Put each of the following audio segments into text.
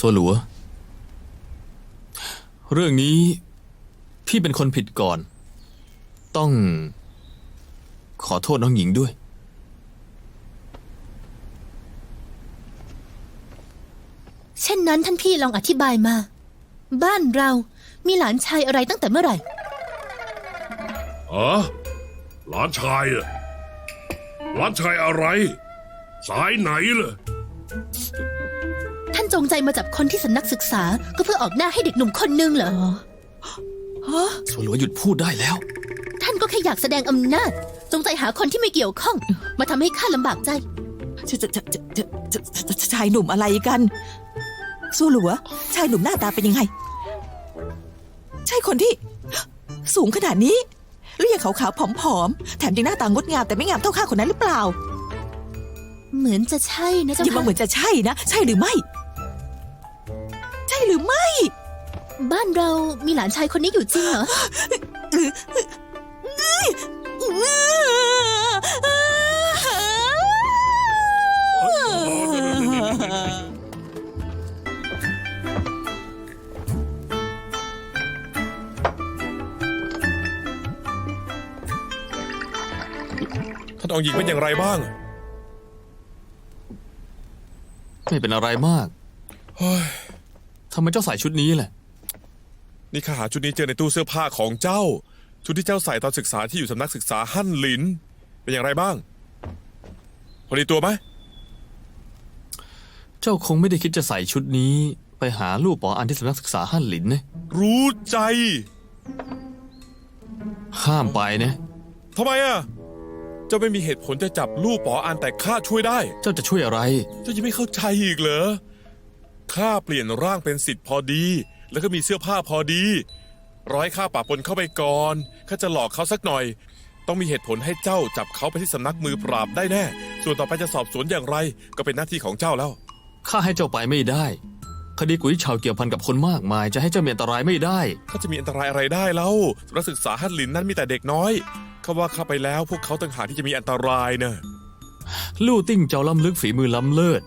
สัวหลัว เรื่องนี้พี่เป็นคนผิดก่อน ต้อง ขอโทษน้องหญิงด้วย เช่นนั้นท่านพี่ลองอธิบายมา บ้านเรามีหลานชายอะไรตั้งแต่เมื่อไหร่ อ๋อหลานชายอะหลานชายอะไร สายไหนล่ะท่าน จงใจมาจับคนที่สำนักศึกษา ก็เพื่อออกหน้าให้เด็กหนุ่มคนนึงเหรอสัวหลัวหยุดพูดได้แล้ว ท่านก็แค่อยากแสดงอำนาจ จงใจหาคนที่ไม่เกี่ยวข้อง มาทำให้ข้าลำบากใจจะจะจะจะจะจะจะชายหนุ่มอะไรกันสู้หลัว ชายหนุ่มหน้าตาเป็นยังไง ใช่คนที่ สูงขนาดนี้แล้วยังขาวๆผอมๆแถมยังหน้าตางดงามแต่ไม่งามเท่าข้าคนนั้นหรือเปล่า เหมือนจะใช่นะเจ้าอย่ามาค่ะเหมือนจะใช่นะ ใช่หรือไม่ใช่ หรือไม่ บ้านเรามีหลานชายคนนี้อยู่จริงเหรอ ท่านองค์หญิงเป็นอย่างไรบ้าง ไม่เป็นอะไรมาก เฮ้ย ทำไมเจ้าใส่ชุดนี้แหละ นี่ข้าหาชุดนี้เจอในตู้เสื้อผ้าของเจ้า ชุดที่เจ้าใส่ตอนศึกษาที่อยู่สำนักศึกษาฮั่นหลิน เป็นอย่างไรบ้าง พอดีตัวไหม เจ้าคงไม่ได้คิดจะใส่ชุดนี้ไปหาลูกปออันที่สำนักศึกษาฮั่นหลินนะรู้ใจ ห้ามไปนะ ทำไมอะ เจ้าไม่มีเหตุผลจะจับลูกปออันแต่ข้าช่วยได้ เจ้าจะช่วยอะไร เจ้ายังไม่เข้าใจอีกเหรอ ข้าเปลี่ยนร่างเป็นสิทธิ์พอดี แล้วก็มีเสื้อผ้าพอดี ร้อยข้าป่าปนเข้าไปก่อนข้าจะหลอกเขาสักหน่อย ต้องมีเหตุผลให้เจ้าจับเขาไปที่สำนักมือปราบได้แน่ ส่วนต่อไปจะสอบสวนอย่างไร ก็เป็นหน้าที่ของเจ้าแล้ว ข้าให้เจ้าไปไม่ได้ คดีกุยเฉาเกี่ยวพันกับคนมากมาย จะให้เจ้ามีอันตรายไม่ได้ ข้าจะมีอันตรายอะไรได้เล่าสำนักศึกษาฮั่นหลินนั้นมีแต่เด็กน้อยข้าว่าข้าไปแล้วพวกเขาต่างหากที่จะมีอันตรายนะลู่ติ้งเจ้าล้ำลึกฝีมือล้ำเลิศ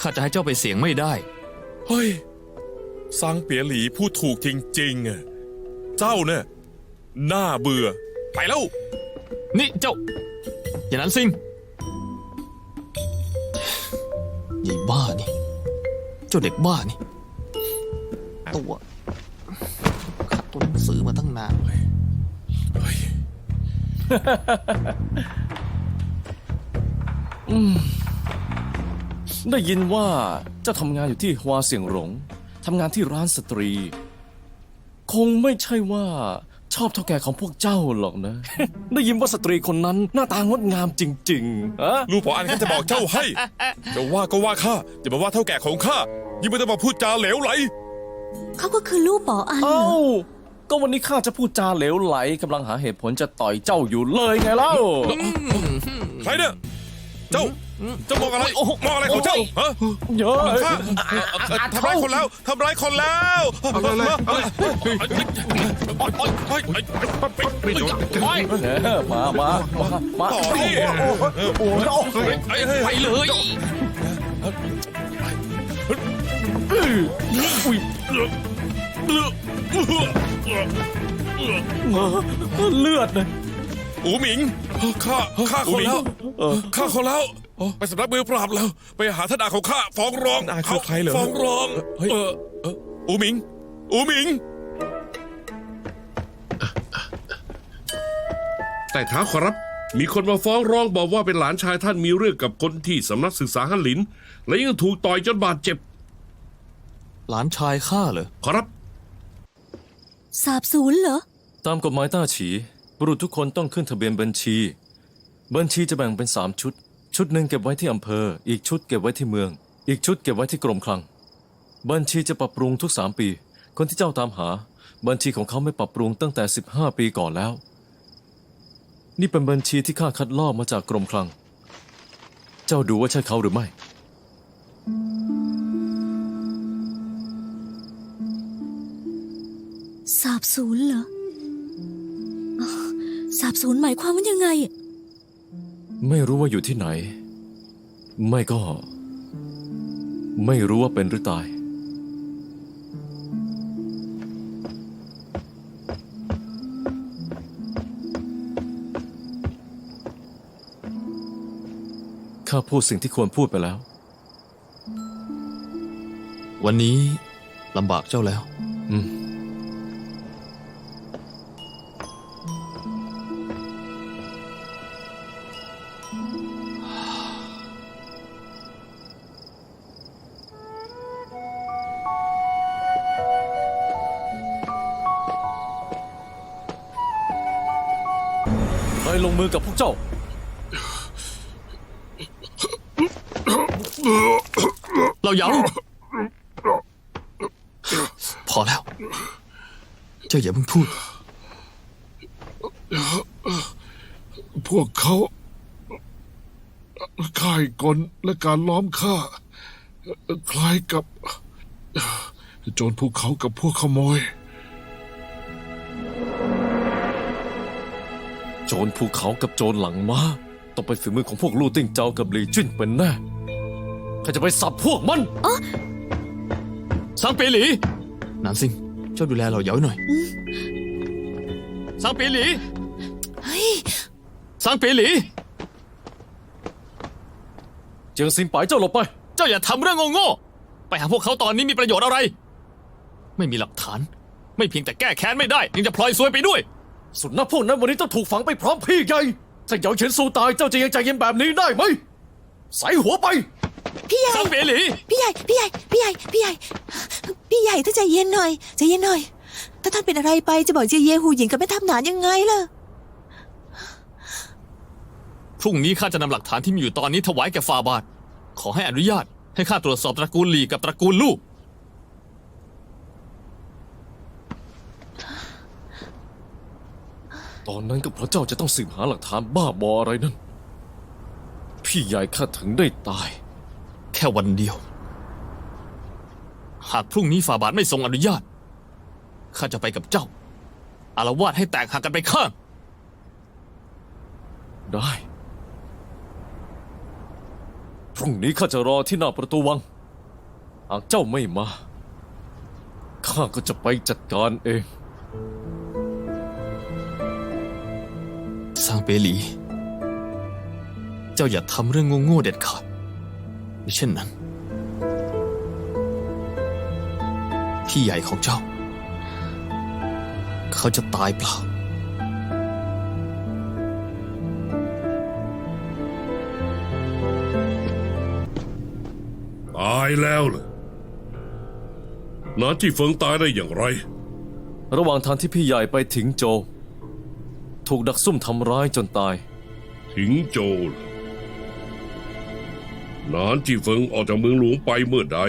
ข้าจะให้เจ้าไปเสียงไม่ได้ เฮ้ยซังเปียหลีพูดถูกจริงๆอะเจ้าเนี่ยน่าเบื่อ ไปแล้ว นี่เจ้า อย่านั้นสิงยายบ้านี่ เจ้าเด็กบ้านี่ ตัวขัดตัวหนังสือมาตั้งนาน ได้ยินว่าเจ้าทำงานอยู่ที่ฮวาเสียงหลงทำงานที่ร้านสตรี คงไม่ใช่ว่าชอบเท่าแก่ของพวกเจ้าหรอกนะ ได้ยินว่าสตรีคนนั้นหน้าตางดงามจริงๆอะลูกปออันข้าจะบอกเจ้าให้ จะว่าก็ว่าข้าอย่ามาว่าเท่าแก่ของข้ายิ่งไม่ต้องมาพูดจาเหลวไหล เขาก็คือลูกปออันเหรเอ้า อก็วันนี้ข้าจะพูดจาเหลวไหลกำลังหาเหตุผลจะต่อยเจ้าอยู่เลยไงเล่า ใครเนี่ย เจ้า เจ้ามองอะไรมองอะไรของเจ้าฮะเยอะข้าทำร้ายคนแล้วทำร้ายคนแล้วไม่โดนเออมามามามาต่อนี่โอ้โหไปเลยอุ้ยเลือดนะอูหมิง ข้า ข้าเขาแล้วเออข้าเขาแล้ว ไปสำนักมือปราบแล้ว ไปหาท่านอาของข้าฟ้องร้องท่านอาคือใครเหรอฟ้องร้องเฮ้ย เออเอออูหมิง อูหมิง แต่ท้าขอรับ มีคนมาฟ้องร้องบอกว่าเป็นหลานชายท่านมีเรื่องกับคนที่สำนักศึกษาฮั่นหลิน และยังถูกต่อยจนบาดเจ็บ หลานชายข้าเหรอ ขอรับ สาบสูญเหรอ ตามกฎหมายต้าฉี บุรุษทุกคนต้องขึ้นทะเบียนบัญชี บัญชีจะแบ่งเป็นสามชุด ชุดหนึ่งเก็บไว้ที่อำเภอ อีกชุดเก็บไว้ที่เมือง อีกชุดเก็บไว้ที่กรมคลัง บัญชีจะปรับปรุงทุกสามปี คนที่เจ้าตามหา บัญชีของเขาไม่ปรับปรุงตั้งแต่ 15 ปีก่อนแล้ว นี่เป็นบัญชีที่ข้าคัดลอกมาจากกรมคลัง เจ้าดูว่าใช่เขาหรือไม่ สาบสูญเหรอ สาบสูญหมายความว่ายังไง ไม่รู้ว่าอยู่ที่ไหน ไม่ก็ ไม่รู้ว่าเป็นหรือตาย ข้าพูดสิ่งที่ควรพูดไปแล้ว วันนี้ลำบากเจ้าแล้ว อืม มือกับพวกเจ้า เราเหยาพอแล้ว เจ้าอย่าเพิ่งพูด พวกเขาข่ายกลและการล้อมฆ่า คล้ายกับ โจรภูเขากับพวกขโมย โจรภูเขากับโจรหลังม้าต้องไปนฝีมือของพวกลู่ติ้งเจ้ากับหลีจิ้นเป็นแน่ข้าจะไปสับพวกมันสังเปหลีนานซิงเจ้าดูแลเราเหยาหน่อยสังเปหลีเฮ้ยสังเปหลีเจียงซินไปายเจ้าหลบไป เจ้าอย่าทำเรื่องโง่ๆไปหาพวกเขาตอนนี้มีประโยชน์อะไร ไม่มีหลักฐาน ไม่เพียงแต่แก้แค้นไม่ได้ ยังจะพลอยซวยไปด้วย สุดนักพวกนั้นวันนี้ต้องถูกฝังไปพร้อมพี่ใหญ่ ถ้าเหยาเฉินซูตายเจ้าจะยังใจเย็นแบบนี้ได้ไหม ใส่หัวไป พี่ใหญ่สังเปหลีพี่ใหญ่ พี่ใหญ่ พี่ใหญ่ พี่ใหญ่ พี่ใหญ่ถ้าใจเย็นหน่อยใจเย็นหน่อย ถ้าท่านเป็นอะไรไปจะบอกเจียเยหูหญิงกับแม่ทัพหนานยังไงล่ะ พรุ่งนี้ข้าจะนำหลักฐานที่มีอยู่ตอนนี้ถวายแก่ฟาบาท ขอให้อนุญาตให้ข้าตรวจสอบตระกูลหลีกับตระกูลลู่ ตอนนั้นก็เพระเจ้าจะต้องสืบหาหลักฐานบ้าบออะไรนั่น พี่ใหญ่ข้าถึงได้ตาย แค่วันเดียว หากพรุ่งนี้ฟาบาทไม่ทรงอนุญาต ข้าจะไปกับเจ้า อารวาสให้แตกหักกันไปข้าง ได้ พรุ่งนี้ข้าจะรอที่หน้าประตูวัง หากเจ้าไม่มา ข้าก็จะไปจัดการเอง สร้างเปหลี เจ้าอย่าทำเรื่องโง่ๆเด็ดขาดไม่เช่นนั้น พี่ใหญ่ของเจ้า เขาจะตายเปล่าตายแล้วเลยนานที่เฟิงตายได้อย่างไร ระหว่างทางที่พี่ใหญ่ไปถิงโจว ถูกดักซุ่มทำร้ายจนตาย ถิงโจวเหรอนานที่เฟิงออกจากเมืองหลวงไปเมื่อใด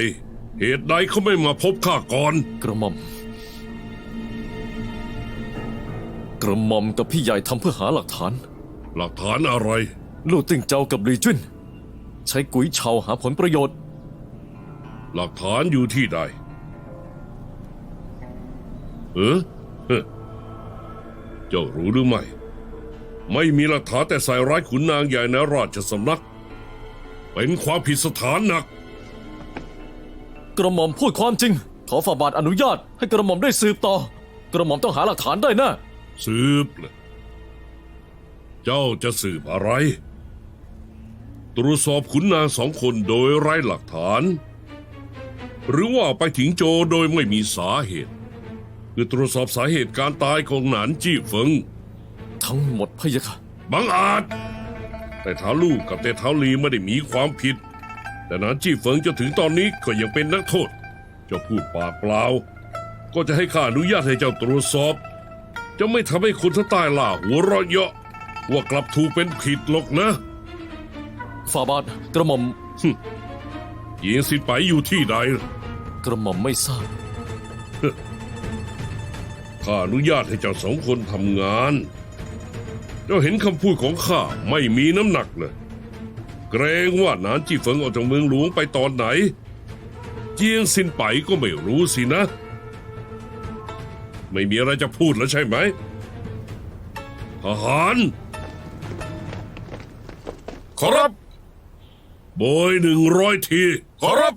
เหตุใดเขาไม่มาพบข้าก่อน กระหม่อม กระหม่อมกับพี่ใหญ่ทำเพื่อหาหลักฐาน หลักฐานอะไร ลู่ติ่งเจ้ากับหลีจุ้นใช้กุยเฉาหาผลประโยชน์ หลักฐานอยู่ที่ใดเออ เฮ้อเจ้ารู้หรือไม่ ไม่มีหลักฐานแต่ใส่ร้ายขุนนางใหญ่ในราชสำนัก เป็นความผิดสถานหนัก กระหม่อมพูดความจริง ขอฝ่าบาทอนุญาตให้กระหม่อมได้สืบต่อ กระหม่อมต้องหาหลักฐานได้แนะสืบเลยเจ้าจะสืบอะไร ตรวจสอบขุนนางสองคนโดยไร้หลักฐาน หรือว่าไปถึงโจโดยไม่มีสาเหตุ คือตรวจสอบสาเหตุการตายของหนานจี้เฟิง ทั้งหมดพะยะค่ะ บังอาจ แต่เท้าลูกกับแต่เท้าลีไม่ได้มีความผิด แต่หนานจี้เฟิงจนถึงตอนนี้ก็ยังเป็นนักโทษ เจ้าพูดปากเปล่า ก็จะให้ข้าอนุญาตให้เจ้าตรวจสอบ จะไม่ทำให้คนทั้งใต้ล่าหัวเราะเยาะว่ากลับถูกเป็นผิดหรอกนะฝ่าบาทกระหม่อมเยียงสินไปอยู่ที่ใด กระหม่อมไม่ทราบ ข้าอนุญาตให้เจ้าสองคนทำงาน เจ้าเห็นคำพูดของข้าไม่มีน้ำหนักเลย เกรงว่าหนานจีเฟิงออกจากเมืองหลวงไปตอนไหน เจียงสินไปก็ไม่รู้สินะ ไม่มีอะไรจะพูดแล้วใช่ไหมทหารขอรับ โบยหนึ่งร้อยที ขอรับ